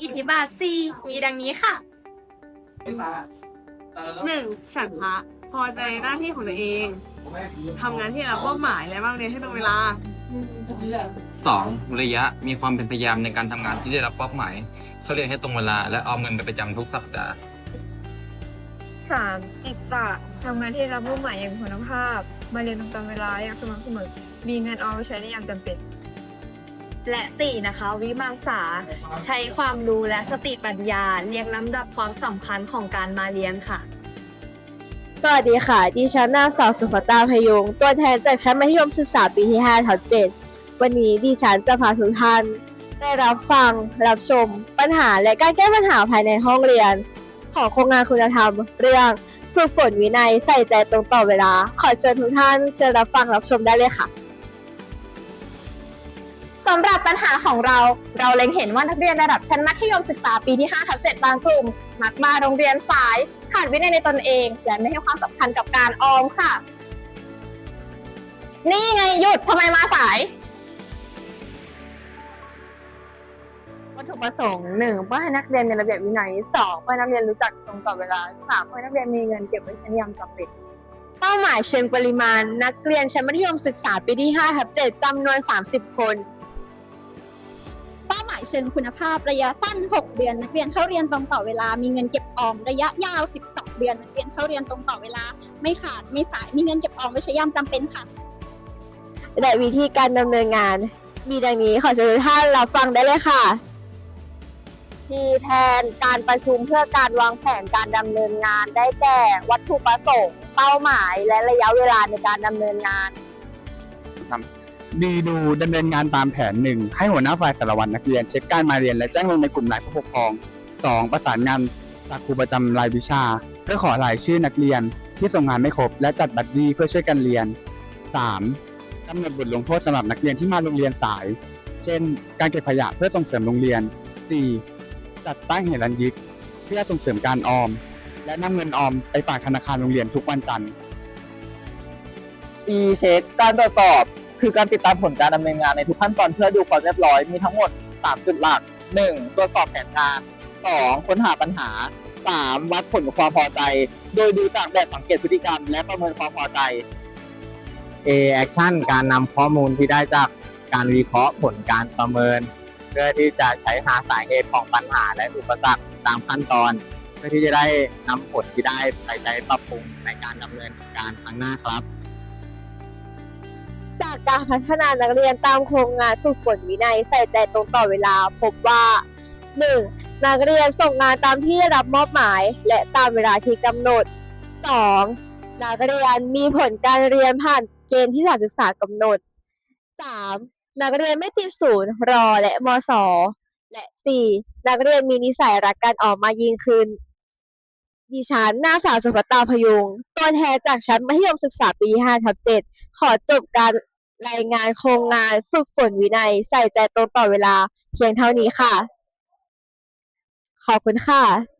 ซึ่งอิทธิบาท C มีดังนี้ค่ะหนึ่งฉันทะพอใจในหน้าที่ของตัวเองทำงานที่รับมอบหมายและบางเรียนให้ตรงเวลา 2. ระยะมีความเป็นพยายามในการทำงานที่ได้รับมอบหมาย เขาเรียนให้ตรงเวลา และออมเงินเป็นประจำทุกสัปดาห์ สามจิตตะทำงานที่รับมอบหมายอย่างมีคุณภาพ มาเรียนตรงตามเวลาอย่างสม่ำเสมอมีเงินเอาไว้ใช้ในยามจำเป็น และ 4 นะคะ วิมังสาใช้ความรู้และสติปัญญาเรียงลำดับความสำคัญของการมาเรียนค่ะ สวัสดีค่ะ ดิฉันนางสาวสุภตาพยุงตัวแทนจากชั้นมัธยมศึกษาปีที่ 5ทับ7วันนี้ดิฉันจะพาทุกท่าน ได้รับฟัง รับชม ปัญหาและการแก้ปัญหาภายในห้องเรียน ของโครงงานคุณธรรม เรื่องฝึกฝนวินัยใส่ใจตรงต่อเวลา ขอเชิญทุกท่านเชิญรับฟังรับชมได้เลยค่ะ สำหรับปัญหาของเรา เราเล็งเห็นว่านักเรียนระดับชั้นมัธยมศึกษาปีที่5ทับ7บางกลุ่ม มักมาโรงเรียนสาย ขาดวินัยในตนเอง และไม่ให้ความสำคัญกับการออมค่ะ นี่ไงหยุดทำไมมาสายวัตถุประสงค์หนึ่งเพื่อให้นักเรียนมีระเบียบวินัยสองเพื่อให้นักเรียนรู้จักตรงต่อเวลาสามเพื่อให้นักเรียนมีเงินเก็บไว้ใช้ในยามจำเป็นเป้าหมายเชิงปริมาณ นักเรียนชั้นมัธยมศึกษาปีที่5ทับ7จำนวน 30 คนเป้าหมายเชิงคุณภาพระยะสั้น 6 เดือน นักเรียนเข้าเรียนตรงต่อเวลา มีเงินเก็บออมระยะยาว 12 เดือน นักเรียนเข้าเรียนตรงต่อเวลา ไม่ขาดไม่สาย มีเงินเก็บออมไว้ใช้ยามจำเป็นค่ะ และวิธีการดำเนินงาน มีดังนี้ขอเชิญทุกท่านรับฟังได้เลยค่ะทีแทนการประชุมเพื่อการวางแผนการดำเนินงานได้แก่ วัตถุประสงค์ เป้าหมาย และระยะเวลาในการดำเนินงาน ดีดูดำเนินงานตามแผนหนึ่งให้หัวหน้าฝ่ายสารวัตรนักเรียน เช็คการมาเรียนและแจ้งลงในกลุ่มไลน์ผู้ปกครองสองประสานงานจากครูประจำรายวิชา เพื่อขอรายชื่อนักเรียนที่ส่งงานไม่ครบ และจัดบัดดี้เพื่อช่วยกันเรียนสามกำหนดบทลงโทษสำหรับนักเรียนที่มาโรงเรียนสาย เช่น การเก็บขยะเพื่อส่งเสริมโรงเรียนสี่จัดตั้งเหรัญยิกเพื่อส่งเสริมการออม และนำเงินออมไปฝากธนาคารโรงเรียนทุกวันจันทร์ e เช็คการตรวจสอบ คือการติดตามผลการดำเนินงานในทุกขั้นตอนเพื่อดูความเรียบร้อยมีทั้งหมด 3 จุดหลัก 1. ตรวจสอบแผนงาน 2. ค้นหาปัญหา 3. วัดผลความพอใจ โดยดูจากแบบสังเกตพฤติกรรม และประเมินความพอใจ A action การนำข้อมูลที่ได้จากการวิเคราะห์ผลการประเมิน เพื่อที่จะใช้หาสาเหตุของปัญหาและอุปสรรคตามขั้นตอน เพื่อที่จะได้นำผลที่ได้ไปใช้ปรับปรุงในการดำเนินการครั้งหน้าครับ การพัฒนานักเรียนตามโครงงานฝึกฝนวินัยใส่ใจตรงต่อเวลา พบว่า 1. นักเรียนส่งงานตามที่ได้รับมอบหมาย และตามเวลาที่กำหนด 2. นักเรียนมีผลการเรียนผ่านเกณฑ์ที่สถานศึกษากำหนด 3. นักเรียนไม่ติดศูนย์รอและมศและ 4. นักเรียนมีนิสัยรักการออกมายิ่งขึ้นดิฉันนางสาวสุภตาพยุง ตัวแทนจากชั้นมัธยมศึกษาปีที่5ทับ 7 ขอจบการ รายงานโครงงานฝึกฝนวินัย ใส่ใจตรงต่อเวลา เพียงเท่านี้ค่ะ ขอบคุณค่ะ